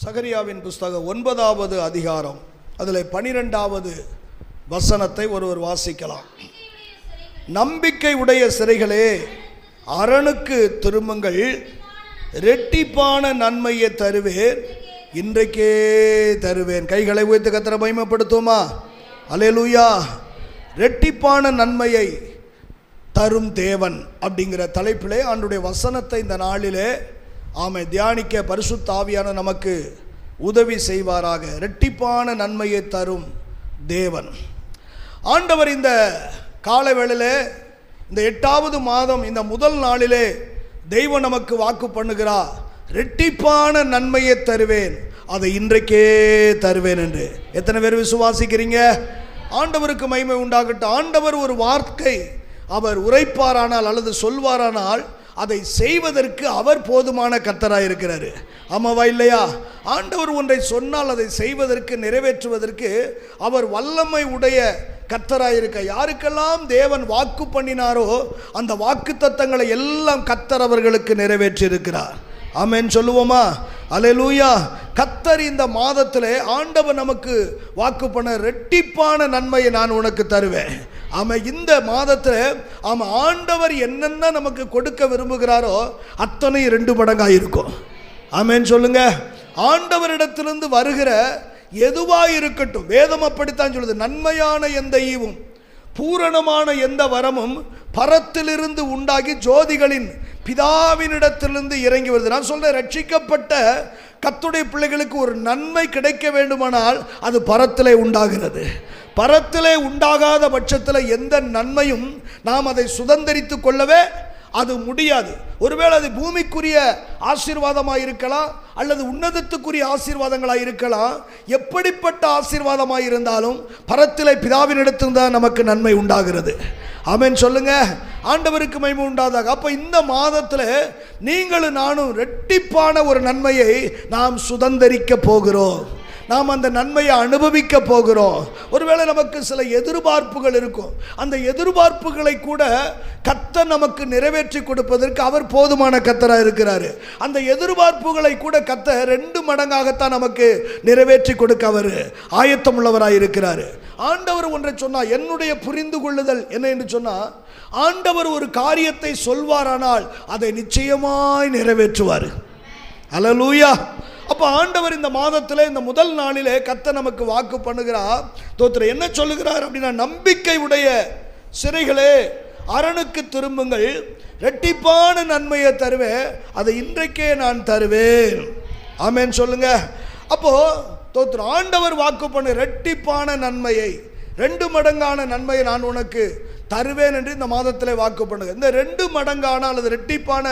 சகரியாவின் புஸ்தகம் ஒன்பதாவது அதிகாரம். அதில் பனிரெண்டாவது வசனத்தை ஒருவர் வாசிக்கலாம். நம்பிக்கை உடைய சிறைகளே அரணுக்கு திரும்புங்கள் ரெட்டிப்பான நன்மையை தருவேன் இன்றைக்கே தருவேன். கைகளை உயர்த்து கத்திர மகிமைப்படுத்துமா அலேலூயா ரெட்டிப்பான நன்மையை தரும் தேவன் அப்படிங்கிற தலைப்பிலே ஆண்டுடைய வசனத்தை இந்த நாளிலே ஆமை தியானிக்க பரிசுத்தாவியான நமக்கு உதவி செய்வாராக. ரெட்டிப்பான நன்மையை தரும் தேவன். ஆண்டவர் இந்த கால இந்த எட்டாவது மாதம் இந்த முதல் நாளிலே தெய்வம் நமக்கு வாக்கு பண்ணுகிறார். ரெட்டிப்பான நன்மையை தருவேன். அதை இன்றைக்கே தருவேன் என்று. எத்தனை பேர் விசுவாசிக்கிறீங்க? ஆண்டவருக்கு மகிமை உண்டாகட்டும். ஆண்டவர் ஒரு வார்த்தை அவர் உரைப்பாரானால் அல்லது சொல்வாரானால் அதை செய்வதற்கு அவர் போதுமான கத்தராக இருக்கிறாரு. ஆமாவா இல்லையா? ஆண்டவர் ஒன்றை சொன்னால் அதை செய்வதற்கு நிறைவேற்றுவதற்கு அவர் வல்லமை உடைய கத்தராக இருக்க. யாருக்கெல்லாம் தேவன் வாக்கு பண்ணினாரோ அந்த வாக்கு தத்தங்களை எல்லாம் கத்தர் அவர்களுக்கு நிறைவேற்றியிருக்கிறார். ஆமேன்னு சொல்லுவோமா? அலையலூயா கத்தர் இந்த மாதத்தில் ஆண்டவர் நமக்கு வாக்கு பண்ண ரெட்டிப்பான நன்மையை நான் உனக்கு தருவேன். ஆமாம் இந்த மாதத்தில் ஆமாம் ஆண்டவர் என்னென்ன நமக்கு கொடுக்க விரும்புகிறாரோ அத்தனை ரெண்டு மடங்காக இருக்கும். ஆமேன்னு சொல்லுங்க. ஆண்டவரிடத்திலிருந்து வருகிற எதுவாக இருக்கட்டும் வேதம் அப்படித்தான் சொல்லுது நன்மையான எந்த ஈவும் பூரணமான எந்த வரமும் பரத்திலிருந்து உண்டாகி ஜோதிகளின் பிதாவினிடத்திலிருந்து இறங்கி வருது. நான் சொல்கிறேன் ரட்சிக்கப்பட்ட கத்துடைய பிள்ளைகளுக்கு ஒரு நன்மை கிடைக்க வேண்டுமானால் அது பரத்திலே உண்டாகிறது. பரத்திலே உண்டாகாத பட்சத்தில் எந்த நன்மையும் நாம் அதை சுதந்திரித்து கொள்ளவே அது முடியாது. ஒருவேளை அது பூமிக்குரிய ஆசீர்வாதமாக இருக்கலாம் அல்லது உன்னதத்துக்குரிய ஆசீர்வாதங்களாக இருக்கலாம் எப்படிப்பட்ட ஆசீர்வாதமாக இருந்தாலும் பரத்திலே பிதாவினிடத்தில் தான் நமக்கு நன்மை உண்டாகிறது. ஆமேன் சொல்லுங்க. ஆண்டவருக்கு மகிமை உண்டாதாக. அப்போ இந்த மாதத்தில் நீங்களும் நானும் ரெட்டிப்பான ஒரு நன்மையை நாம் சுதந்திரிக்க போகிறோம். நாம் அந்த நன்மையை அனுபவிக்க போகிறோம். ஒருவேளை நமக்கு சில எதிர்பார்ப்புகள் இருக்கும். அந்த எதிர்பார்ப்புகளை கூட கத்த நமக்கு நிறைவேற்றி கொடுப்பதற்கு அவர் போதுமான கத்தராக இருக்கிறாரு. அந்த எதிர்பார்ப்புகளை கூட கத்த ரெண்டு மடங்காகத்தான் நமக்கு நிறைவேற்றி கொடுக்க அவர். ஆயத்தம் உள்ளவராக இருக்கிறாரு. ஆண்டவர் ஒன்றை சொன்னால் என்னுடைய புரிந்து கொள்ளுதல் என்ன? என்று சொன்னால் ஆண்டவர் ஒரு காரியத்தை சொல்வாரானால் அதை நிச்சயமாய் நிறைவேற்றுவார். அலலூயா அப்போ ஆண்டவர் இந்த மாதத்தில் இந்த முதல் நாளிலே கத்த நமக்கு வாக்கு பண்ணுகிறார் தோத்திர என்ன சொல்லுகிறார் அப்படின்னா நம்பிக்கை உடைய சிறைகளே அரணுக்கு திரும்புங்கள். ரெட்டிப்பான நன்மையை தருவேன் அதை இன்றைக்கே நான் தருவேன். ஆமேன்னு சொல்லுங்க. அப்போ தோத்திர ஆண்டவர் வாக்கு பண்ணு ரெட்டிப்பான நன்மையை ரெண்டு மடங்கான நன்மையை நான் உனக்கு தருவேன் என்று இந்த மாதத்தில் வாக்கு பண்ணுங்க. இந்த ரெண்டு மடங்கான அல்லது ரெட்டிப்பான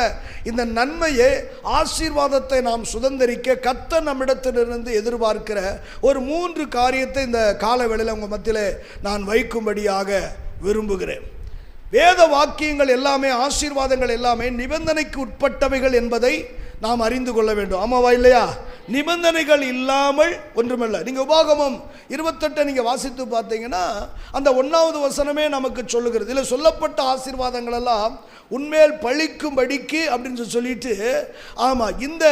இந்த நன்மையை ஆசீர்வாதத்தை நாம் சுதந்திரிக்க கத்த நம்மிடத்திலிருந்து எதிர்பார்க்கிற ஒரு மூன்று காரியத்தை இந்த கால வேளையில் உங்கள் மத்தியில் நான் வைக்கும்படியாக விரும்புகிறேன். வேத வாக்கியங்கள் எல்லாமே ஆசீர்வாதங்கள் எல்லாமே நிபந்தனைக்கு உட்பட்டவைகள் என்பதை நாம் அறிந்து கொள்ள வேண்டும். ஆமாவா இல்லையா? நிபந்தனைகள் இல்லாமல் ஒன்றுமில்லை. நீங்கள் உபாகமம் இருபத்தெட்டை நீங்கள் வாசித்து பார்த்தீங்கன்னா அந்த ஒன்றாவது வசனமே நமக்கு சொல்லுகிறது. இதில் சொல்லப்பட்ட ஆசீர்வாதங்கள் எல்லாம் உண்மையில் பழிக்கும்படிக்கு அப்படின்னு சொல்லிட்டு ஆமாம் இந்த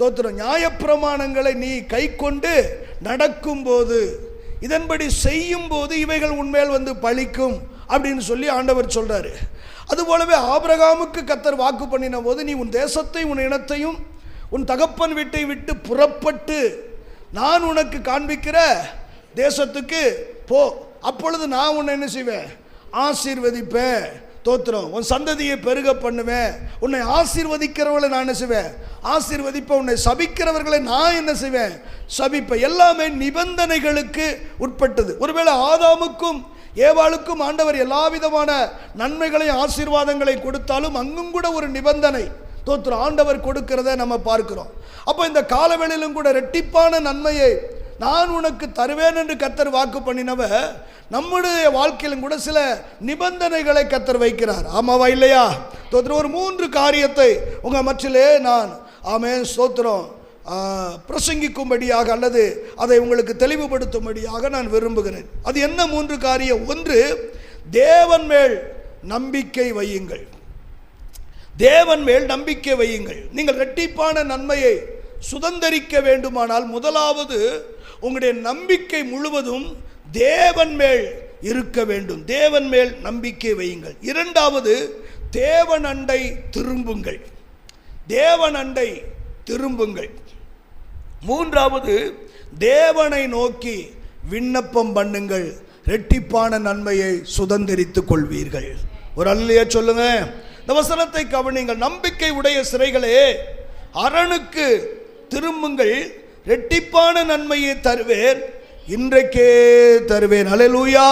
தோத்திரம் நியாயப்பிரமாணங்களை நீ கை கொண்டு நடக்கும்போது இதன்படி செய்யும் போது இவைகள் உண்மையில் வந்து பழிக்கும் அப்படின்னு சொல்லி ஆண்டவர் சொல்கிறாரு அதுபோலவே ஆபிரகாமுக்கு கத்தர் வாக்கு பண்ணின போது நீ உன் தேசத்தை உன் இனத்தையும் உன் தகப்பன் வீட்டை விட்டு புறப்பட்டு நான் உனக்கு காண்பிக்கிற தேசத்துக்கு போ. அப்பொழுது நான் உன்னை என்ன செய்வேன்? ஆசீர்வதிப்பேன். தோத்திரம். உன் சந்ததியை பெருக பண்ணுவேன். உன்னை ஆசீர்வதிக்கிறவர்களை நான் என்ன செய்வேன்? ஆசீர்வதிப்பேன். உன்னை சபிக்கிறவர்களை நான் என்ன செய்வேன்? சபிப்பேன். எல்லாமே நிபந்தனைகளுக்கு உட்பட்டது. ஒருவேளை ஆதாமுக்கும் ஏவாளுக்கும் ஆண்டவர் எல்லா விதமான நன்மைகளையும் ஆசீர்வாதங்களை கொடுத்தாலும் அங்கும் கூட ஒரு நிபந்தனை. தோற்று ஆண்டவர் கொடுக்கிறத நம்ம பார்க்கிறோம். அப்போ இந்த காலவெளியிலும் கூட ரெட்டிப்பான நன்மையை நான் உனக்கு தருவேன் என்று கத்தர் வாக்கு பண்ணினவ நம்முடைய வாழ்க்கையிலும் கூட சில நிபந்தனைகளை கத்தர் வைக்கிறார். ஆமாவா இல்லையா? தோற்று ஒரு மூன்று காரியத்தை உங்கள் மற்றிலே நான் ஆமே ஸ்தோத்திரம். பிரசங்கிக்கும்படியாக அல்லது அதை உங்களுக்கு தெளிவுபடுத்தும்படியாக நான் விரும்புகிறேன். அது என்ன மூன்று காரியம்? ஒன்று தேவன் மேல் நம்பிக்கை வையுங்கள். தேவன் மேல் நம்பிக்கை வையுங்கள். நீங்கள் ரெட்டிப்பான நன்மையை சுதந்தரிக்க வேண்டுமானால் முதலாவது உங்களுடைய நம்பிக்கை முழுவதும் தேவன் மேல் இருக்க வேண்டும். தேவன் மேல் நம்பிக்கை வையுங்கள். இரண்டாவது தேவன் அண்டை திரும்புங்கள். தேவன் அண்டை திரும்புங்கள். மூன்றாவது தேவனை நோக்கி விண்ணப்பம் பண்ணுங்கள் ரெட்டிப்பான நன்மையை சுதந்திரித்துக் கொள்வீர்கள். ஒரு அல்லையா சொல்லுங்க. இந்த வசனத்தை கவனிங்கள். நம்பிக்கை உடைய சிறைகளே அரணுக்கு திரும்புங்கள் ரெட்டிப்பான நன்மையை தருவேன் இன்றைக்கே தருவேன். அலையலூயா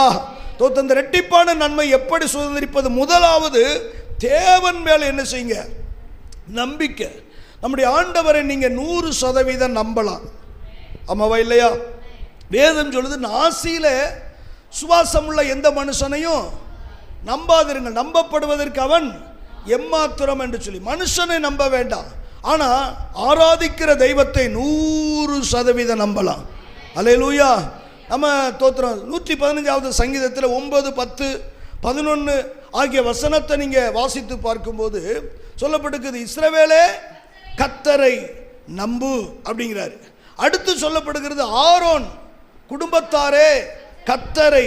தோத்த இந்த ரெட்டிப்பான நன்மை எப்படி சுதந்திரிப்பது? முதலாவது தேவன் மேலே என்ன செய்யுங்க? நம்பிக்கை. நம்முடைய ஆண்டவரை நீங்கள் நூறு சதவீதம் நம்பலாம். ஆமாவா இல்லையா? வேதம் சொல்லுது நாசியில் சுவாசம் உள்ள எந்த மனுஷனையும் நம்பாதிருங்கள். நம்பப்படுவதற்கு அவன் எம்மாத்திரம் என்று சொல்லி. மனுஷனை நம்ப வேண்டாம். ஆனால் ஆராதிக்கிற தெய்வத்தை நூறு சதவீதம் நம்பலாம். அல்லேலூயா. நம்ம தோத்திரம் நூற்றி பதினஞ்சாவது சங்கீதத்தில் ஒன்பது பத்து பதினொன்று ஆகிய வசனத்தை நீங்கள் வாசித்து பார்க்கும்போது சொல்லப்பட்டிருக்குது இஸ்ரவேலே கத்தரை நம்பு அப்படிங்கிறாரு. அடுத்து சொல்லப்படுகிறது ஆரோன் குடும்பத்தாரே கத்தரை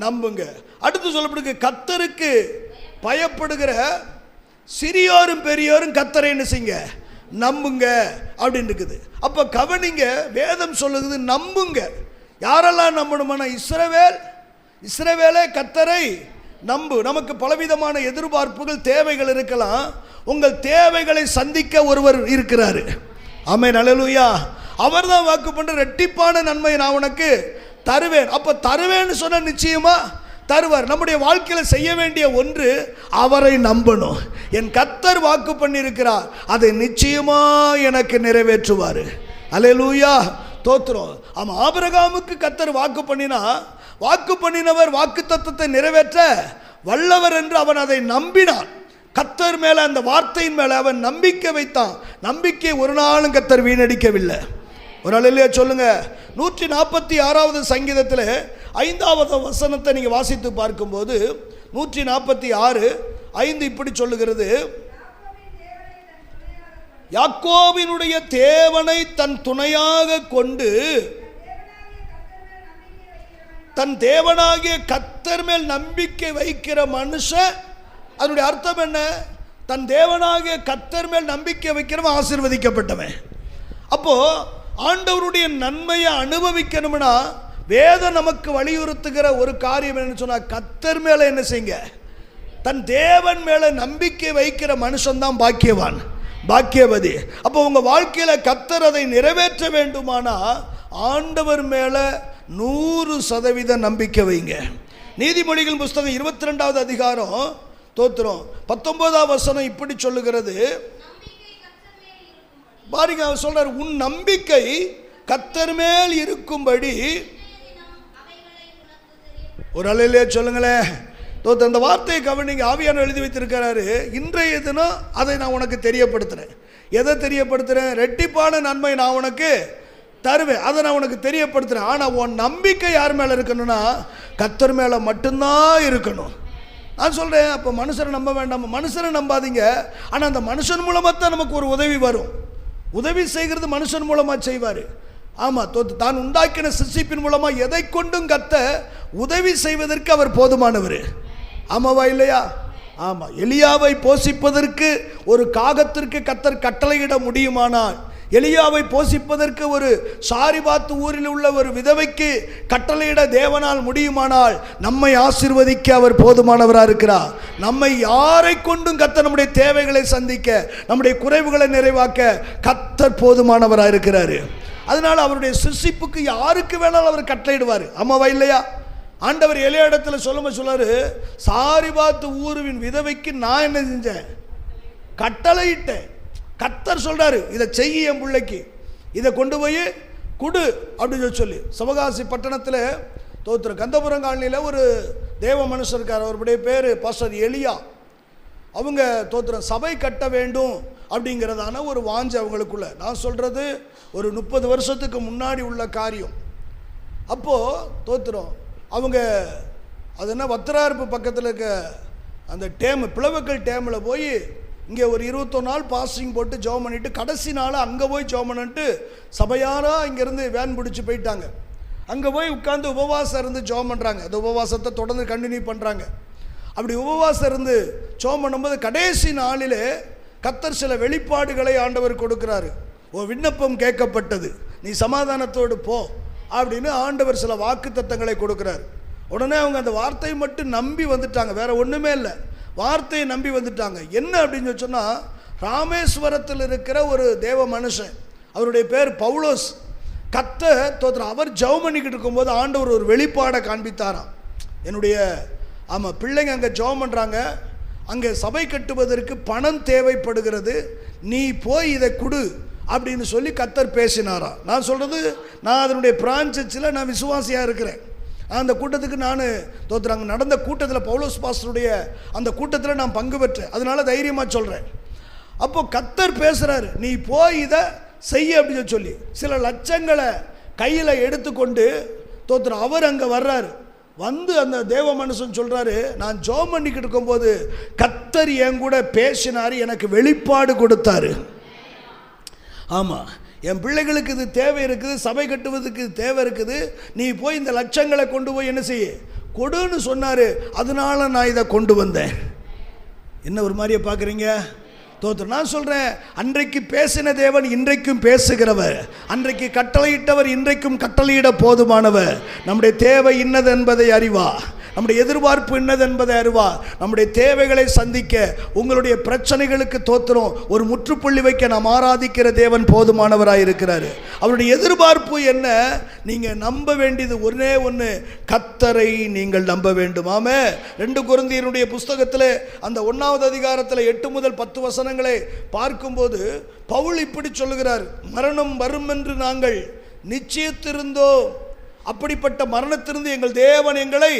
நம்புங்க. அடுத்து சொல்லப்படுங்க கத்தருக்கு பயப்படுகிற சிறியோரும் பெரியோரும் கத்தரை என்ன செய்யுங்க? நம்புங்க அப்படின்னு இருக்குது. அப்போ கவனிங்க வேதம் சொல்லுகிறது நம்புங்க. யாரெல்லாம் நம்பணுமானா இஸ்ரவேல். இஸ்ரவேலே கத்தரை நம்பு. நமக்கு பலவிதமான எதிர்பார்ப்புகள் தேவைகள் இருக்கலாம். உங்கள் தேவைகளை சந்திக்க ஒருவர் இருக்கிறாரு. ஆமை நலலுயா அவர் தான் வாக்கு பண்ணுற ரெட்டிப்பான நன்மை நான் உனக்கு தருவேன். அப்போ தருவேன்னு சொன்ன நிச்சயமா தருவார். நம்முடைய வாழ்க்கையில் செய்ய வேண்டிய ஒன்று அவரை நம்பணும். என் கத்தர் வாக்கு பண்ணியிருக்கிறார். அதை நிச்சயமா எனக்கு நிறைவேற்றுவார். அலையலூயா தோத்துறோம் ஆமாம் ஆபரகாமுக்கு கத்தர் வாக்கு பண்ணினா வாக்கு பண்ணினவர் வாக்கு தத்துவத்தை நிறைவேற்ற வல்லவர் என்று அவன் அதை நம்பினான். கத்தர் மேல அந்த வார்த்தையின் மேல அவன் நம்பிக்கை வைத்தான். நம்பிக்கை ஒரு நாளும் கத்தர் வீணடிக்கவில்லை. ஒரு அலையிலேயே சொல்லுங்க. நூற்றி நாற்பத்தி ஆறாவது சங்கீதத்தில் ஐந்தாவது வசனத்தை நீங்கள் வாசித்து பார்க்கும்போது நூற்றி நாற்பத்தி ஆறு ஐந்து இப்படி சொல்லுகிறது. யாக்கோவினுடைய தேவனை தன் துணையாக கொண்டு தன் தேவனாகிய கத்தர் மேல் நம்பிக்கை வைக்கிற மனுஷன். அதனுடைய அர்த்தம் என்ன? தன் தேவனாகிய கத்தர் மேல் நம்பிக்கை வைக்கிறவன் ஆசீர்வதிக்கப்பட்டவன். அப்போது ஆண்டவருடைய நன்மையை அனுபவிக்கணும்னா வேதம் நமக்கு வலியுறுத்துகிற ஒரு காரியம் என்னன்னு சொன்னால் கத்தர் மேலே என்ன செய்யுங்க? தன் தேவன் மேலே நம்பிக்கை வைக்கிற மனுஷன்தான் பாக்கியவான் பாக்கியவதி. அப்போ உங்கள் வாழ்க்கையில் கத்தர் அதை நிறைவேற்ற வேண்டுமானா ஆண்டவர் மேலே நூறு சதவீத நம்பிக்கை வைங்க. நீதிமொழிகள் புஸ்தகம் இருபத்தி ரெண்டாவது அதிகாரம் தோத்திரம். பத்தொன்பதாம் வசனம் இப்படி சொல்லுகிறது. பாருங்க அவர் சொல்றாரு உன் நம்பிக்கை கத்தர் மேல் இருக்கும்படி. ஒரு அலையிலே சொல்லுங்களேன். தோத்து அந்த வார்த்தையை கவனிங்க. ஆவியான எழுதி வைத்திருக்கிறாரு இன்றைய தினம் அதை நான் உனக்கு தெரியப்படுத்துறேன். எதை தெரியப்படுத்துறேன்? ரெட்டிப்பான நன்மை நான் உனக்கு தருவேன். அதை நான் உனக்கு தெரியப்படுத்துறேன். ஆனால் உன் நம்பிக்கை யார் மேலே இருக்கணும்னா கத்தர் மேலே மட்டும்தான் இருக்கணும். நான் சொல்கிறேன் அப்போ மனுஷரை நம்ப வேண்டாம். மனுஷரை நம்பாதீங்க. ஆனால் அந்த மனுஷன் மூலமாக தான் நமக்கு ஒரு உதவி வரும். உதவி செய்கிறது மனுஷன் மூலமாக செய்வார். ஆமாம் தோத்து தான் உண்டாக்கின சிசிப்பின் மூலமாக எதை கொண்டும் கத்த உதவி செய்வதற்கு அவர் போதுமானவர். ஆமாவா இல்லையா? ஆமாம் எலியாவை போஷிப்பதற்கு ஒரு காகத்திற்கு கத்தர் கட்டளையிட முடியுமானால் எலியாவை போஷிப்பதற்கு ஒரு சாரிபாத்து ஊரில் உள்ள ஒரு விதவைக்கு கட்டளையிட தேவனால் முடியுமானால் நம்மை ஆசிர்வதிக்க அவர் போதுமானவராக இருக்கிறார். நம்மை யாரை கொண்டும் கத்த நம்முடைய தேவைகளை சந்திக்க நம்முடைய குறைவுகளை நிறைவாக்க கத்தர் போதுமானவராக இருக்கிறாரு. அதனால் அவருடைய சிசிப்புக்கு யாருக்கு வேணாலும் அவர் கட்டளையிடுவார். அம்மாவா இல்லையா? ஆண்டவர் எளிய இடத்துல சொல்லும்போது சொல்லாரு சாரிபாத்து ஊருவின் விதவைக்கு நான் என்ன செஞ்சேன்? கட்டளையிட்டேன். கத்தர் சொல்கிறாரு இதை செய்ய என் பிள்ளைக்கு. இதை கொண்டு போய் குடு அப்படின்னு சொல்லி சிவகாசி பட்டணத்தில் தோத்துரு கந்தபுரம் காலனியில் ஒரு தேவ மனுஷர் இருக்கார். அவருடைய பேர் பாஸ்டர் எலியா. அவங்க தோத்திரம் சபை கட்ட வேண்டும் அப்படிங்கிறதான ஒரு வாஞ்சை அவங்களுக்குள்ள. நான் சொல்கிறது ஒரு முப்பது வருஷத்துக்கு முன்னாடி உள்ள காரியம். அப்போது தோத்துறோம். அவங்க அது என்ன வத்திரார்ப்பு பக்கத்தில் இருக்க அந்த டேம் பிளவுக்கல் டேமில் போய் இங்கே ஒரு இருபத்தொரு நாள் பாஸ்டிங் போட்டு ஜோம் பண்ணிவிட்டு கடைசி நாள் அங்கே போய் ஜோம் பண்ணிட்டு சபையாராக இங்கேருந்து வேன் பிடிச்சி போயிட்டாங்க. அங்கே போய் உட்காந்து உபவாசம் இருந்து ஜோம் பண்ணுறாங்க அந்த உபவாசத்தை தொடர்ந்து கண்டினியூ பண்ணுறாங்க அப்படி உபவாசம் இருந்து ஜோம் பண்ணும்போது கடைசி நாளிலே கத்தர் சில வெளிப்பாடுகளை ஆண்டவர் கொடுக்குறாரு. ஓ விண்ணப்பம் கேட்கப்பட்டது. நீ சமாதானத்தோடு போ அப்படின்னு ஆண்டவர் சில வாக்கு கொடுக்குறாரு. உடனே அவங்க அந்த வார்த்தையை மட்டும் நம்பி வந்துட்டாங்க. வேற ஒன்றுமே இல்லை. வார்த்தையை நம்பி வந்துட்டாங்க. என்ன அப்படின்னு சொன்னால் ராமேஸ்வரத்தில் இருக்கிற ஒரு தேவ மனுஷன் அவருடைய பேர் பவுலோஸ். கத்த தோத்துற அவர் ஜெபம் பண்ணிக்கிட்டு இருக்கும்போது ஆண்டவர் ஒரு வெளிப்பாடை காண்பித்தாராம். என்னுடைய ஆமாம் பிள்ளைங்க அங்கே ஜெபம் பண்ணுறாங்க அங்கே சபை கட்டுவதற்கு பணம் தேவைப்படுகிறது. நீ போய் இதை கொடு அப்படின்னு சொல்லி கத்தர் பேசினாராம். நான் சொல்கிறது நான் அதனுடைய பிரான்ச்சர்ச்சில் நான் விசுவாசியாக இருக்கிறேன். அந்த கூட்டத்துக்கு நான் தோத்துறாங்க நடந்த கூட்டத்தில் பவுலோஸ் பாஸ்டருடைய அந்த கூட்டத்தில் நான் பங்கு பெற்றேன் அதனால தைரியமாக சொல்கிறேன் அப்போது கத்தர் பேசுகிறாரு நீ போய் இதை செய்ய அப்படின்னு சொல்லி சில லட்சங்களை கையில் எடுத்துக்கொண்டு தோத்துற அவர் அங்கே வர்றாரு. வந்து அந்த தேவ மனுஷன் சொல்கிறாரு நான் ஜோம் பண்ணிக்கிட்டு இருக்கும்போது கத்தர் என் கூட பேசினார் எனக்கு வெளிப்பாடு கொடுத்தாரு. ஆமாம் என் பிள்ளைகளுக்கு இது தேவை இருக்குது சபை கட்டுவதுக்கு இது தேவை இருக்குது. நீ போய் இந்த லட்சங்களை கொண்டு போய் என்ன செய்ய? கொடுன்னு சொன்னார். அதனால நான் இதை கொண்டு வந்தேன். என்ன ஒரு மாதிரியே பார்க்குறீங்க? தோத்து நான் சொல்கிறேன் அன்றைக்கு பேசின தேவன் இன்றைக்கும் பேசுகிறவர். அன்றைக்கு கட்டளையிட்டவர் இன்றைக்கும் கட்டளையிட போதுமானவர். நம்முடைய தேவை இன்னது என்பதை அறிவா. நம்முடைய எதிர்பார்ப்பு என்னது என்பதை அறிவார். நம்முடைய தேவைகளை சந்திக்க உங்களுடைய பிரச்சனைகளுக்கு தோத்துறோம். ஒரு முற்றுப்புள்ளி வைக்க நாம் ஆராதிக்கிற தேவன் போதுமானவராக இருக்கிறார். அவருடைய எதிர்பார்ப்பு என்ன? நீங்கள் நம்ப வேண்டியது ஒன்றே ஒன்று கத்தரை நீங்கள் நம்ப வேண்டுமாமே ரெண்டு குருந்தியனுடைய புஸ்தகத்தில் அந்த ஒன்றாவது அதிகாரத்தில் எட்டு முதல் பத்து வசனங்களை பார்க்கும்போது பவுல் இப்படி சொல்லுகிறார் மரணம் வரும் என்று நாங்கள் நிச்சயத்திருந்தோம். அப்படிப்பட்ட மரணத்திலிருந்து எங்கள் தேவன் எங்களை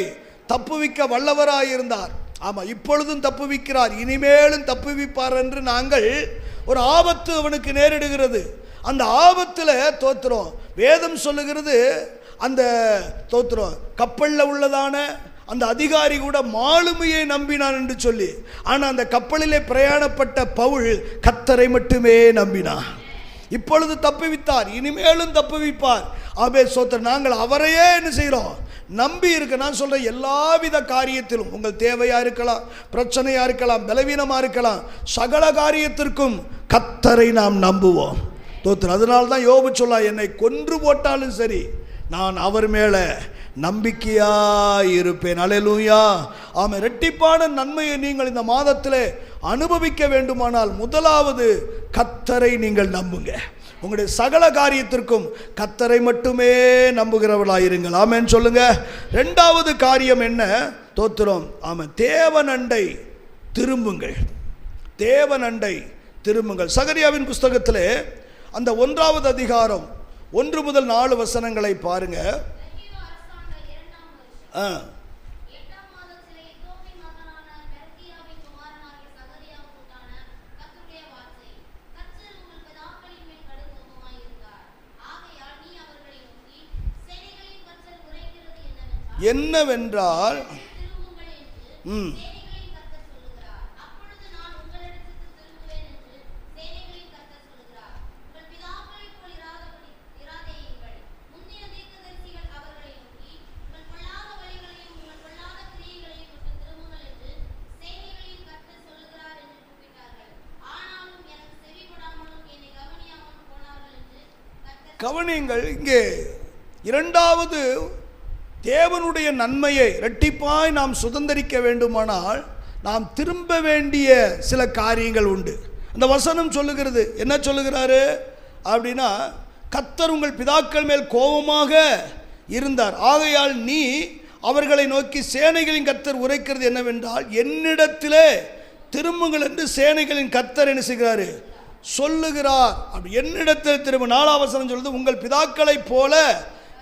தப்புவிக்க வல்லவராயிருந்தார். ஆமாம் இப்பொழுதும் தப்புவிக்கிறார். இனிமேலும் தப்புவிப்பார் என்று நாங்கள் ஒரு ஆபத்து அவனுக்கு நேரிடுகிறது. அந்த ஆபத்தில் தோத்துறோம். வேதம் சொல்லுகிறது அந்த தோத்துறோம். கப்பலில் உள்ளதான அந்த அதிகாரி கூட மாலுமையை நம்பினான் என்று சொல்லி. ஆனால் அந்த கப்பலிலே பிரயாணப்பட்ட பவுல் கத்தரை மட்டுமே நம்பினான். இப்பொழுது தப்புவித்தார் இனிமேலும் தப்புவிப்பார். ஆபே சோத்திர நாங்கள் அவரையே என்ன செய்கிறோம்? நம்பி இருக்க நான் சொல்கிறேன் எல்லாவித காரியத்திலும் உங்கள் தேவையாக இருக்கலாம் பிரச்சனையாக இருக்கலாம் பலவீனமாக இருக்கலாம் சகல காரியத்திற்கும் கத்தரை நாம் நம்புவோம். தோத்திர அதனால தான் யோபு சொல்லா என்னை கொன்று போட்டாலும் சரி நான் அவர் மேலே நம்பிக்கையாக இருப்பேன் அலையலூயா ஆமாம் ரெட்டிப்பான நன்மையை நீங்கள் இந்த மாதத்தில் அனுபவிக்க வேண்டுமானால் முதலாவது கத்தரை நீங்கள் நம்புங்க. உங்களுடைய சகல காரியத்திற்கும் கத்தரை மட்டுமே நம்புகிறவளாயிருங்கள் ஆமேன்னு சொல்லுங்க. ரெண்டாவது காரியம் என்ன? தோத்திரம். ஆமாம் தேவனண்டை திரும்புங்கள். தேவனண்டை திரும்புங்கள். சகரியாவின் புஸ்தகத்தில் அந்த ஒன்றாவது அதிகாரம் ஒன்று முதல் நாலு வசனங்களை பாருங்க. என்னவென்றால் அரசாண்ட இரண்டாம் வருஷம் ஆ எட்டாம் மாதத்திலே இதோமின் மகனான பெல்கியாவின் குமாரனாகிய சகரியாவுக்கு உண்டான கர்த்தருடைய வார்த்தை. கர்த்தர் உங்கள் பிதாக்களின் மேல் கடும் கோபமாயிருந்தார். ஆகையால் நீ அவர்களை நோக்கி, சேனைகளின் கர்த்தர் உரைக்கிறது என்னவென்றால், என்னவென்றால் திரும்புங்கள் என்று ம் சேனைகளின் கர்த்தர் சொல்லுகிறார். அப்பொழுது நான் உங்களிடத்திற்கு திரும்புவேன் என்று சேனைகளின் கர்த்தர் சொல்லுகிறார். உங்கள் பிதாக்களைப் போல் இராதபடி இராதேயுங்கள். முந்தின தீர்க்கதரிசிகள் அவர்களை நோக்கி, உங்கள் பொல்லாத வழிகளையும் உங்கள் பொல்லாத கிரியைகளையும் விட்டு திரும்புங்கள் என்று சேனைகளின் கர்த்தர் சொல்லுகிறார் என்று கூப்பிட்டார்கள். ஆனாலும் எனக்கு செவிகொடாமலும் என்னை கவனியாமலும் போனார்கள் என்று கவனிங்கள் கவனியுங்கள் இங்கே இரண்டாவது தேவனுடைய நன்மையை இரட்டிப்பாய் நாம் சுதந்தரிக்க வேண்டுமானால் நாம் திரும்ப வேண்டிய சில காரியங்கள் உண்டு. அந்த வசனம் சொல்லுகிறது. என்ன சொல்லுகிறாரு? அப்படின்னா கத்தர் உங்கள் பிதாக்கள் மேல் கோபமாக இருந்தார். ஆகையால் நீ அவர்களை நோக்கி சேனைகளின் கத்தர் உரைக்கிறது என்னவென்றால் என்னிடத்திலே திரும்புங்கள் என்று சேனைகளின் கத்தர் என்ன செய்கிறாரு? சொல்லுகிறார். அப்படி என்னிடத்தில் திரும்ப நாலாவசனம் சொல்லுது உங்கள் பிதாக்களைப் போல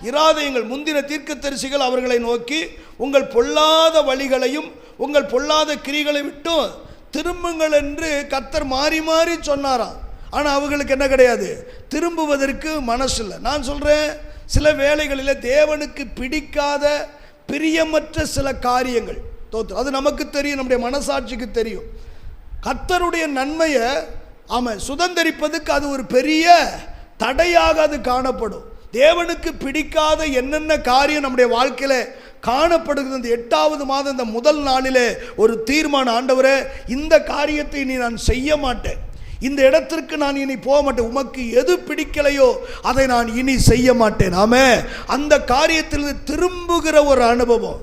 இராதயங்கள் முந்தின தீர்க்க தரிசிகள் அவர்களை நோக்கி உங்கள் பொல்லாத வழிகளையும் உங்கள் பொல்லாத கிரிகளை விட்டும் திரும்புங்கள் என்று கத்தர் மாறி மாறி சொன்னாராம். ஆனால் அவங்களுக்கு என்ன கிடையாது? திரும்புவதற்கு மனசு இல்லை நான் சொல்கிறேன் சில வேளைகளில் தேவனுக்கு பிடிக்காத பிரியமற்ற சில காரியங்கள். தோற்று அது நமக்கு தெரியும் நம்முடைய மனசாட்சிக்கு தெரியும். கர்த்தருடைய நன்மையை ஆமாம் சுதந்தரிப்பதுக்கு அது ஒரு பெரிய தடையாக அது காணப்படும். தேவனுக்கு பிடிக்காத என்னென்ன காரியம் நம்முடைய வாழ்க்கையில் காணப்படுகிறது? இந்த எட்டாவது மாதம் இந்த முதல் நாளிலே ஒரு தீர்மானம். ஆண்டவரே இந்த காரியத்தை நீ நான் செய்ய மாட்டேன். இந்த இடத்திற்கு நான் இனி போக மாட்டேன். உமக்கு எது பிடிக்கலையோ அதை நான் இனி செய்ய மாட்டேன். ஆமே அந்த காரியத்திலிருந்து திரும்புகிற ஒரு அனுபவம்.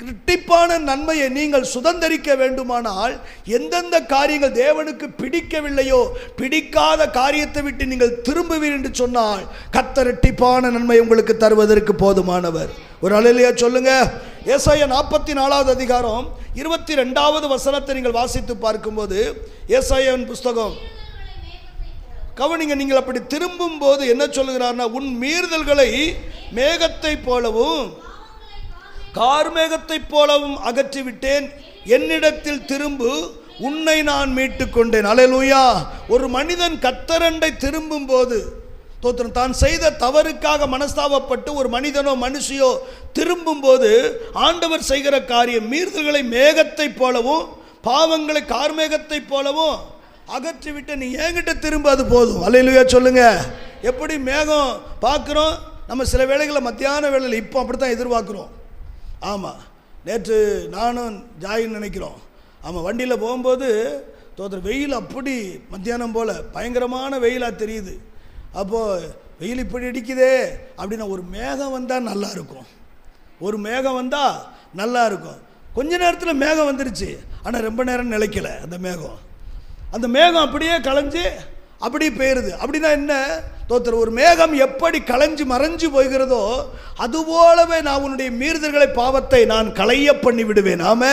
கிருட்டிப்பான நன்மையை நீங்கள் சுதந்தரிக்க வேண்டுமானால் எந்தெந்த காரியங்கள் தேவனுக்கு பிடிக்கவில்லையோ பிடிக்காத காரியத்தை விட்டு நீங்கள் திரும்புவீர் என்று சொன்னால் கத்தரட்டிப்பான நன்மை உங்களுக்கு தருவதற்கு போதுமானவர். ஒரு அலையிலேயே சொல்லுங்க. ஏசாய நாற்பத்தி நாலாவது அதிகாரம் இருபத்தி ரெண்டாவது வசனத்தை நீங்கள் வாசித்து பார்க்கும்போது ஏசாயன் புஸ்தகம். கவனிங்க நீங்கள் அப்படி திரும்பும் போது என்ன சொல்லுகிறார்னா உன் மீறுதல்களை மேகத்தை போலவும் கார்மேகத்தைப் போலவும் அகற்றிவிட்டேன். என்னிடத்தில் திரும்பு உன்னை நான் மீட்டு கொண்டேன் அலையலூயா. ஒரு மனிதன் கத்தரண்டை திரும்பும் போது தோத்திரம் தான் செய்த தவறுக்காக மனஸ்தாபப்பட்டு ஒரு மனிதனோ மனுஷியோ திரும்பும்போது ஆண்டவர் செய்கிற காரியம் மீறுதல்களை மேகத்தைப் போலவும் பாவங்களை கார்மேகத்தைப் போலவும் அகற்றிவிட்டு நீ ஏங்கிட்ட திரும்ப அது போதும். அலையிலுயா சொல்லுங்க. எப்படி மேகம் பார்க்குறோம்? நம்ம சில வேலைகளை மத்தியான வேளையில் இப்போ அப்படி தான் எதிர்பார்க்குறோம். ஆமாம் நேற்று நானும் ஜாயின்னு நினைக்கிறோம். ஆமாம் வண்டியில் போகும்போது தோத்தர் வெயில் அப்படி மத்தியானம் போல். பயங்கரமான வெயிலாக தெரியுது. அப்போது வெயில் இப்படி அடிக்குதே அப்படின்னா ஒரு மேகம் வந்தால் நல்லா இருக்கும். ஒரு மேகம் வந்தால் நல்லா இருக்கும். கொஞ்ச நேரத்தில் மேகம் வந்துருச்சு. ஆனால் ரொம்ப நேரம் நிலைக்கல அந்த மேகம். அந்த மேகம் அப்படியே கலைஞ்சு அப்படி போயிருது. அப்படின்னா என்ன? தோத்தர் ஒரு மேகம் எப்படி களைஞ்சு மறைஞ்சு போகிறதோ அதுபோலவே நான் உன்னுடைய மீறுதல்களை பாவத்தை நான் களைய பண்ணி விடுவேன் ஆம.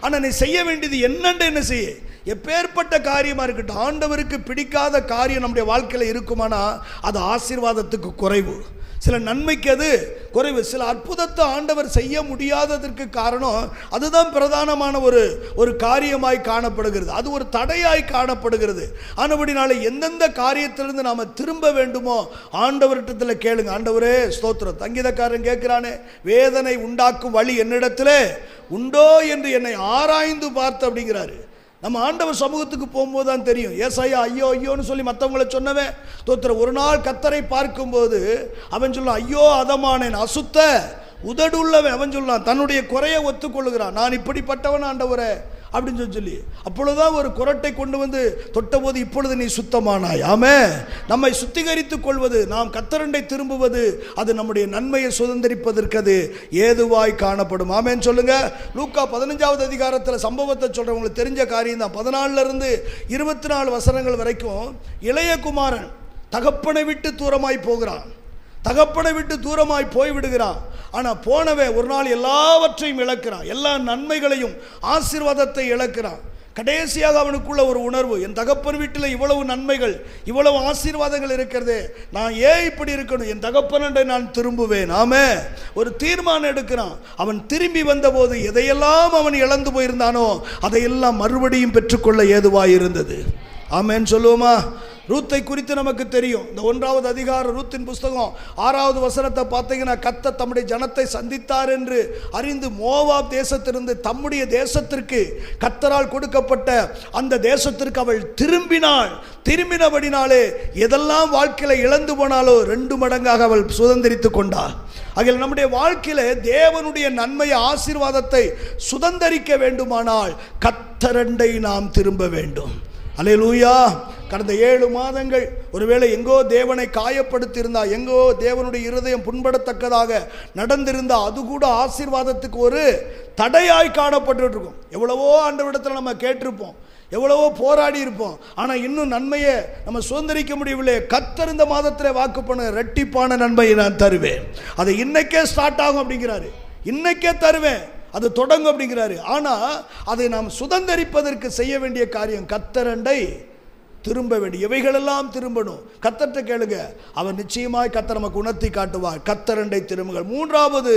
ஆனால் நீ செய்ய வேண்டியது என்னன்னு என்ன செய்ய? எப்பேற்பட்ட காரியமாக இருக்கட்டும் ஆண்டவருக்கு பிடிக்காத காரியம் நம்முடைய வாழ்க்கையில் இருக்குமானா அது ஆசீர்வாதத்துக்கு குறைவு. சில நன்மைக்கு அது குறைவு. சில அற்புதத்தை ஆண்டவர் செய்ய முடியாததற்கு காரணம் அதுதான் பிரதானமான ஒரு ஒரு காரியமாய் காணப்படுகிறது. அது ஒரு தடையாய் காணப்படுகிறது. ஆனபடினால எந்தெந்த காரியத்திலிருந்து நாம் திரும்ப வேண்டுமோ ஆண்டவர்கிட்டத்தில் கேளுங்க. ஆண்டவரே ஸ்தோத்திரம். தங்கிதக்காரன் கேட்கிறானே வேதனை உண்டாக்கும் வழி என்னிடத்தில் உண்டோ என்று என்னை ஆராய்ந்து பார்த்து அப்படிங்கிறாரு. நம்ம ஆண்டவர் சமூகத்துக்கு போகும்போது தான் தெரியும். ஏசாயா ஐயோ ஐயோன்னு சொல்லி மற்றவங்கள சொன்னவன் தோத்திர ஒரு நாள் கத்தரை பார்க்கும்போது அவன் சொல்ல ஐயோ அதமானேன் அசுத்த உதடுள்ளவன். அவன் சொல்லான் தன்னுடைய குறையை ஒத்துக்கொள்ளுகிறான். நான் இப்படிப்பட்டவன் ஆண்டவரை. அப்படின்னு சொல்லி சொல்லி அப்பொழுதுதான் ஒரு குரட்டை கொண்டு வந்து தொட்டபோது இப்பொழுது நீ சுத்தமானாய். ஆமே நம்மை சுத்திகரித்துக் கொள்வது நாம் கத்தரண்டை திரும்புவது அது நம்முடைய நன்மையை சுதந்திரிப்பதற்கு அது ஏதுவாய் காணப்படும். ஆமேன்னு சொல்லுங்க. லூக்கா பதினஞ்சாவது அதிகாரத்தில் சம்பவத்தை சொல்றவங்களுக்கு தெரிஞ்ச காரியம் தான் பதினாலுல இருந்து இருபத்தி நாலு வசனங்கள் வரைக்கும் இளைய குமாரன் தகப்பனை விட்டு தூரமாய் போகிறான். தகப்பனை விட்டு தூரமாய் போய்விடுகிறான். ஆனால் போனவன் ஒரு நாள் எல்லாவற்றையும் இழக்கிறான். எல்லா நன்மைகளையும் ஆசீர்வாதத்தை இழக்கிறான். கடைசியாக அவனுக்குள்ள ஒரு உணர்வு என் தகப்பன் வீட்டில் இவ்வளவு நன்மைகள் இவ்வளவு ஆசீர்வாதங்கள் இருக்கிறது நான் ஏன் இப்படி இருக்கணும்? என் தகப்பனண்டை நான் திரும்புவேன். ஆமே. ஒரு தீர்மானம் எடுக்கிறான். அவன் திரும்பி வந்தபோது எதையெல்லாம் அவன் இழந்து போயிருந்தானோ அதையெல்லாம் மறுபடியும் பெற்றுக்கொள்ள ஏதுவாக இருந்தது ஆமேன்னு சொல்லுவோமா? ரூத்தை குறித்து நமக்கு தெரியும். இந்த ஒன்றாவது அதிகார ரூத்தின் புஸ்தகம் ஆறாவது வசனத்தை பார்த்தீங்கன்னா கத்த தம்முடைய ஜனத்தை சந்தித்தார் என்று அறிந்து மோவாப் தேசத்திலிருந்து தம்முடைய தேசத்திற்கு கத்தரால் கொடுக்கப்பட்ட அந்த தேசத்திற்கு அவள் திரும்பினாள். திரும்பினபடினாலே எதெல்லாம் வாழ்க்கையில் இழந்து போனாலோ ரெண்டு மடங்காக அவள் சுதந்திரித்து கொண்டாள் அதில் நம்முடைய வாழ்க்கையில் தேவனுடைய நன்மை ஆசீர்வாதத்தை சுதந்திரிக்க வேண்டுமானால் கத்தரண்டை நாம் திரும்ப வேண்டும். அலையலூயா. கடந்த ஏழு மாதங்கள் ஒருவேளை எங்கோ தேவனை காயப்படுத்தியிருந்தா எங்கோ தேவனுடைய இருதயம் புண்படத்தக்கதாக நடந்திருந்தா அது கூட ஆசீர்வாதத்துக்கு ஒரு தடையாய் காணப்பட்டு இருக்கும் எவ்வளவோ ஆண்டவிடத்தில் நம்ம கேட்டிருப்போம் எவ்வளவோ போராடி இருப்போம் ஆனால் இன்னும் நன்மையை நம்ம சுதந்திரிக்க முடியவில்லை. கத்தருந்த மாதத்தில் வாக்கு பண்ண ரெட்டிப்பான நன்மையை நான் தருவேன். அது இன்னைக்கே ஸ்டார்ட் ஆகும் அப்படிங்கிறாரு. இன்னைக்கே தருவேன். அது தொடங்கும் அப்படிங்கிறாரு. ஆனால் அதை நாம் சுதந்திரிப்பதற்கு செய்ய வேண்டிய காரியம் கத்தரண்டை திரும்ப வேண்டிய இவைகளெல்லாம் திரும்பணும். கத்தர்கிட்ட கேளுங்க. அவர் நிச்சயமாய் கத்தர் நமக்கு உணர்த்தி காட்டுவார். கத்தரண்டை திரும்புங்கள். மூன்றாவது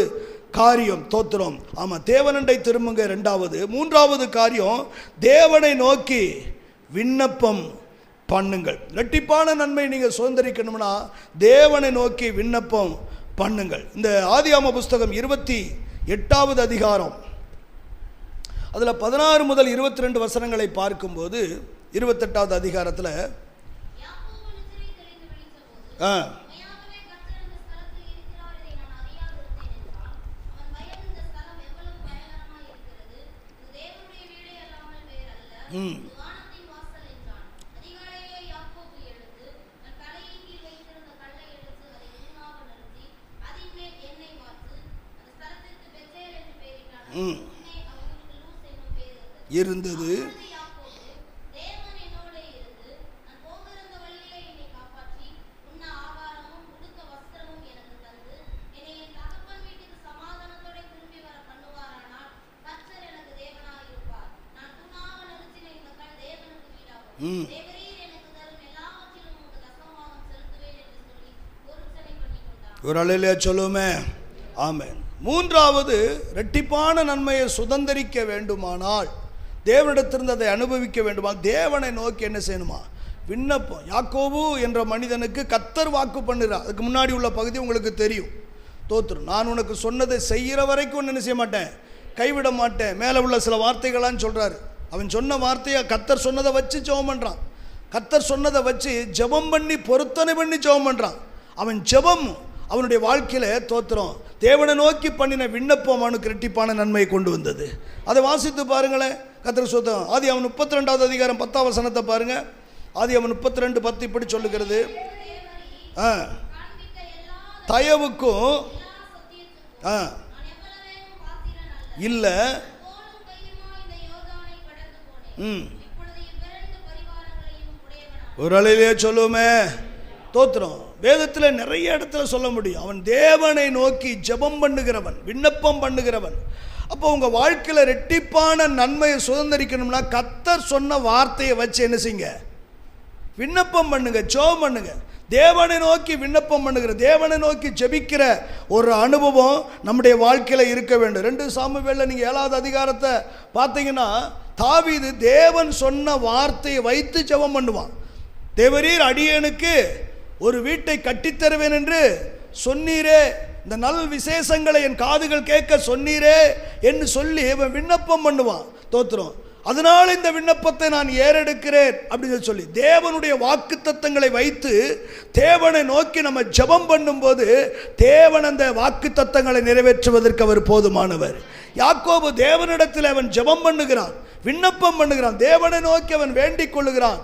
காரியம் தோத்திரம். ஆமாம் தேவனண்டை திரும்புங்க. ரெண்டாவது மூன்றாவது காரியம் தேவனை நோக்கி விண்ணப்பம் பண்ணுங்கள். இரட்டிப்பான நன்மை நீங்கள் சுதந்திரிக்கணும்னா தேவனை நோக்கி விண்ணப்பம் பண்ணுங்கள். இந்த ஆதியாம புஸ்தகம் இருபத்தி எட்டாவது அதிகாரம். அதில் பதினாறு முதல் இருபத்தி ரெண்டு வசனங்களை பார்க்கும்போது இருபத்தெட்டாவது அதிகாரத்தில் ஆ. ம் கர்த்தர் இந்த ஸ்தலத்தில் இருக்கிறார் இதை நான் அறியாதிருந்தேன் என்றான் அவன் பயந்து இந்த ஸ்தலம் எவ்வளவு பயங்கரமாய் இருக்கிறது இது தேவனுடைய வீடே அல்லாமல் வேறல்ல ம். இது வானத்தின் வாசல் என்றான் அதிகாலையிலே யாக்கோபு எழுந்து தன் தலையின் கீழ் வைத்திருந்த கல்லை எடுத்து அதை தூணாக நிறுத்தி அதின் மேல் எண்ணெய் வார்த்து அந்த ஸ்தலத்திற்கு பெத்தேல் என்று பெயரிட்டான் ம். முன்னே அவனுக்கு லூஸ் என்னும் பெயர் இருந்தது இருந்தது அப்பொழுது யாக்கோபு, தேவன் என்னோடே இருந்து, நான் போகிருந்த வழியிலே என்னை காப்பாற்றி, உண்ண ஆகாரமும் உடுக்க வஸ்திரமும் எனக்கு தந்து, என்னை என் தகப்பன் வீட்டுக்கு சமாதானத்தோடே திரும்பி வர பண்ணுவாரானால், கர்த்தர் எனக்கு தேவனாயிருப்பார். நான் தூணாக நிறுத்தின இந்த கல் தேவனுக்கு வீடாகும். ம். தேவரீர் எனக்கு தரும் எல்லாவற்றிலும் உமக்கு தசமபாகம் செலுத்துவேன் என்று சொல்லி பொருத்தனை இருந்தது. ஒரு அலையிலே சொல்லுமே ஆமேன். மூன்றாவது ரெட்டிப்பான நன்மையை சுதந்தரிக்க வேண்டுமானால் தேவனிடத்திலிருந்து அதை அனுபவிக்க வேண்டுமா தேவனை நோக்கி என்ன செய்யணுமா? விண்ணப்பம். யாக்கோபு என்ற மனிதனுக்கு கத்தர் வாக்கு பண்ணுறா அதுக்கு முன்னாடி உள்ள பகுதி உங்களுக்கு தெரியும். தோத்துரு நான் உனக்கு சொன்னதை செய்கிற வரைக்கும் ஒன்று என்ன செய்ய மாட்டேன்? கைவிட மாட்டேன். மேலே உள்ள சில வார்த்தைகளான்னு சொல்கிறாரு அவன் சொன்ன வார்த்தையை கத்தர் சொன்னதை வச்சு ஜெபம் பண்ணுறான் கத்தர் சொன்னதை வச்சு ஜெபம் பண்ணி பொருத்தனை பண்ணி ஜெபம் பண்ணுறான் அவன் ஜெபம் அவனுடைய வாழ்க்கையில தோத்திரம் தேவனை நோக்கி பண்ணின விண்ணப்பம் அவனுக்கு இரட்டிப்பான நன்மையை கொண்டு வந்தது. அதை வாசித்து பாருங்களேன். கத்தர் சொத்தம் ஆதி அவன் முப்பத்தி ரெண்டாவது அதிகாரம் பத்தாம் வசனத்தை பாருங்க. ஆதி அவன் முப்பத்தி ரெண்டு பத்து இப்படி சொல்லுகிறது. ஆ. தயவுக்கும் ஆ. இல்லை. ம். அலையிலே சொல்லுமே தோத்திரம் வேதத்தில் நிறைய இடத்துல சொல்ல முடியும். அவன் தேவனை நோக்கி ஜெபம் பண்ணுகிறவன் விண்ணப்பம் பண்ணுகிறவன். அப்போ உங்கள் வாழ்க்கையில் ரெட்டிப்பான நன்மையை சுதந்திரிக்கணும்னா கத்தர் சொன்ன வார்த்தையை வச்சு என்ன செய்யுங்க? விண்ணப்பம் பண்ணுங்க ஜெபம் பண்ணுங்க. தேவனை நோக்கி விண்ணப்பம் பண்ணுகிற தேவனை நோக்கி ஜெபிக்கிற ஒரு அனுபவம் நம்முடைய வாழ்க்கையில் இருக்க வேண்டும். ரெண்டு சாமுவேலில் நீங்கள் ஏழாவது அதிகாரத்தை பார்த்தீங்கன்னா தாவிது தேவன் சொன்ன வார்த்தையை வைத்து ஜெபம் பண்ணுவான். தேவரீர் அடியனுக்கு ஒரு வீட்டை கட்டித்தருவேன் என்று சொன்னீரே. இந்த நல் விசேஷங்களை என் காதுகள் கேட்க சொன்னீரே என்று சொல்லி இவன் விண்ணப்பம் பண்ணுவான். தோத்துரும். அதனால் இந்த விண்ணப்பத்தை நான் ஏறெடுக்கிறேன் அப்படின்னு சொல்லி தேவனுடைய வாக்கு தத்தங்களை வைத்து தேவனை நோக்கி நம்ம ஜெபம் பண்ணும்போது தேவன் அந்த வாக்கு தத்தங்களை நிறைவேற்றுவதற்கு அவர் போதுமானவர். யாக்கோபு தேவனிடத்தில் அவன் ஜெபம் பண்ணுகிறான் விண்ணப்பம் பண்ணுகிறான் தேவனை நோக்கி அவன் வேண்டிக் கொள்ளுகிறான்.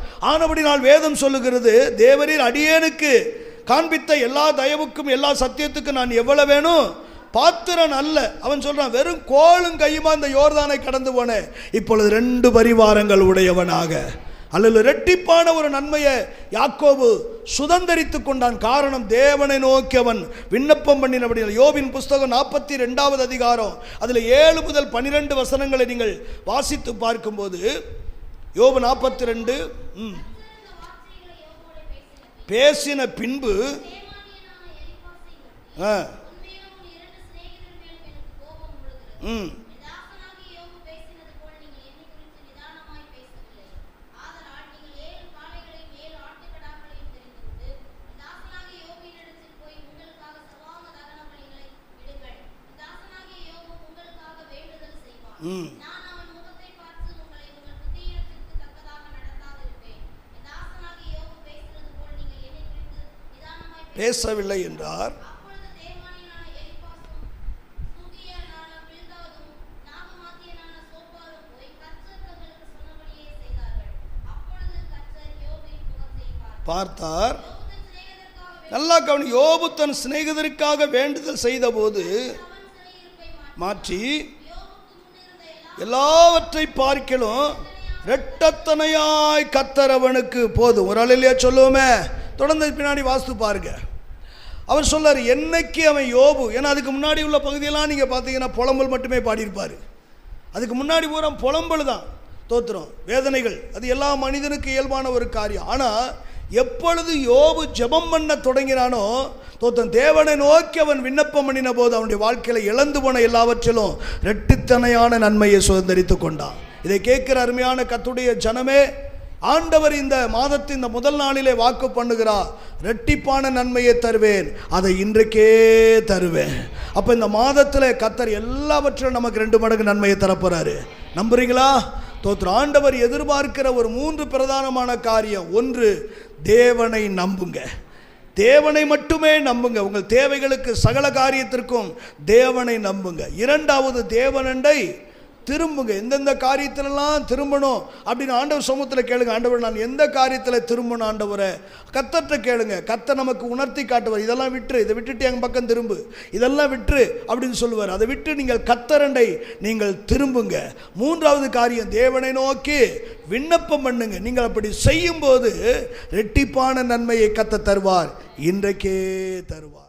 நாள் வேதம் சொல்லுகிறது தேவரின் அடியேனுக்கு காண்பித்த எல்லா தயவுக்கும் எல்லா சத்தியத்துக்கும் நான் எவ்வளவு வேணும்? பாத்திரன் அல்ல. அவன் சொல்றான் வெறும் கோளும் கையுமா இந்த யோர்தானை கடந்து போனேன் இப்பொழுது ரெண்டு பரிவாரங்கள் உடையவனாக. அல்லது ரெட்டிப்பான ஒரு நன்மையை யாக்கோபு சுதந்தரித்து கொண்டான். காரணம் தேவனை நோக்கி அவன் விண்ணப்பம் பண்ணினபடியால் யோபின் புஸ்தகம் நாற்பத்தி ரெண்டாவது அதிகாரம். அதில் ஏழு முதல் பன்னிரெண்டு வசனங்களை நீங்கள் வாசித்து பார்க்கும்போது யோபு நாற்பத்தி ரெண்டு ம். பேசின பின்பு ம் எலிப்பாசை நோக்கி, ஆ, உன்மேலும் உன் இரண்டு சிநேகிதர் மேலும் எனக்கு கோபம் உழுகிறது. ம் என் தாசனாகிய யோபு பேசினது போல் நீங்கள் என்னை குறித்து நிதானமாய் பேசவில்லை. ஆதலால் நீங்கள் ஏழு காளைகளையும் ஏழு ஆட்டுக்கடாக்களையும் தெரிந்துகொண்டு, என் தாசனாகிய யோபினிடத்தில் போய் உங்களுக்காக சர்வாங்க தகன பலிகளை இடுங்கள். என் தாசனாகிய யோபு உங்களுக்காக வேண்டுதல் செய்வான். ம் நான் அவன் முகத்தை பார்த்து உங்களை உங்கள் புத்தியினத்திற்கு தக்கதாக நடத்தாதிருப்பேன். என் தாசனாகிய யோபு பேசுகிறது போல் நீங்கள் என்னை குறித்து நிதானமாய் பேச பேசவில்லை என்றார் அப்பொழுது தேமானியனான எலிப்பாசும், சூகியனான பில்தாதும், நாகமாத்தியனான சோப்பாரும் போய் கர்த்தர் தங்களுக்கு சொன்னபடியே செய்தார்கள். அப்பொழுது கர்த்தர் யோபின் முகத்தை பார்த்தார். நல்லா கவனி. யோபு தன் சிநேகிதருக்காக வேண்டுதல் செய்தபோது மாற்றி, மாற்றி யோபுக்கு முன்னிருந்த எல்லா எல்லாவற்றை பார்க்கலும் ரெட்டத்தனையாய் கத்தரவனுக்கு போதும். ஒரு அலையிலேயே சொல்லுவோமே? தொடர்ந்து பின்னாடி வாஸ்து பாருங்க. அவர் சொல்லார் என்னைக்கு அவன் யோபு? ஏன்னா அதுக்கு முன்னாடி உள்ள பகுதியெல்லாம் நீங்கள் பார்த்தீங்கன்னா புலம்பல் மட்டுமே பாடியிருப்பார். அதுக்கு முன்னாடி பூரா புலம்பல் தான். தோத்திரம் வேதனைகள் அது எல்லா மனிதனுக்கு இயல்பான ஒரு காரியம். ஆனால் எப்பொழுது யோபு ஜெபம் பண்ண தொடங்கினானோ தோத்தன் தேவனை நோக்கி அவன் விண்ணப்பம் பண்ணின போது அவனுடைய வாழ்க்கையில் இழந்து போன எல்லாவற்றிலும் ரெட்டித்தனையான நன்மையை சுதந்திரித்து கொண்டான். இதை கேட்கிற அருமையான கத்துடைய ஜனமே ஆண்டவர் இந்த மாதத்தின் இந்த முதல் நாளிலே வாக்கு பண்ணுகிறார் ரெட்டிப்பான நன்மையை தருவேன் அதை இன்றைக்கே தருவேன். அப்போ இந்த மாதத்தில் கத்தர் எல்லாவற்றிலும் நமக்கு ரெண்டு மடங்கு நன்மையை தரப்போறாரு. நம்புறீங்களா? தோத்திரம் ஆண்டவர் எதிர்பார்க்கிற ஒரு மூன்று பிரதானமான காரியம். ஒன்று தேவனை நம்புங்க. தேவனை மட்டுமே நம்புங்க. உங்கள் தேவைகளுக்கு சகல காரியத்திற்கும் தேவனை நம்புங்க. இரண்டாவது தேவனண்டை திரும்புங்க. எந்தெந்த காரியத்திலலாம் திரும்பணும் அப்படின்னு ஆண்டவர் சமூகத்தில் கேளுங்க. ஆண்டவர் நான் எந்த காரியத்தில் திரும்பணும் ஆண்டவரை? கத்தர்கிட்ட கேளுங்க. கத்தை நமக்கு உணர்த்தி காட்டுவார். இதெல்லாம் விட்டுரு. இதை விட்டுட்டு எங்கள் பக்கம் திரும்பு. இதெல்லாம் விட்டுரு அப்படின்னு சொல்லுவார். அதை விட்டு நீங்கள் கத்தரண்டை நீங்கள் திரும்புங்க. மூன்றாவது காரியம் தேவனை நோக்கி விண்ணப்பம் பண்ணுங்க. நீங்கள் அப்படி செய்யும்போது ரெட்டிப்பான நன்மையை கத்த தருவார். இன்றைக்கே தருவார்.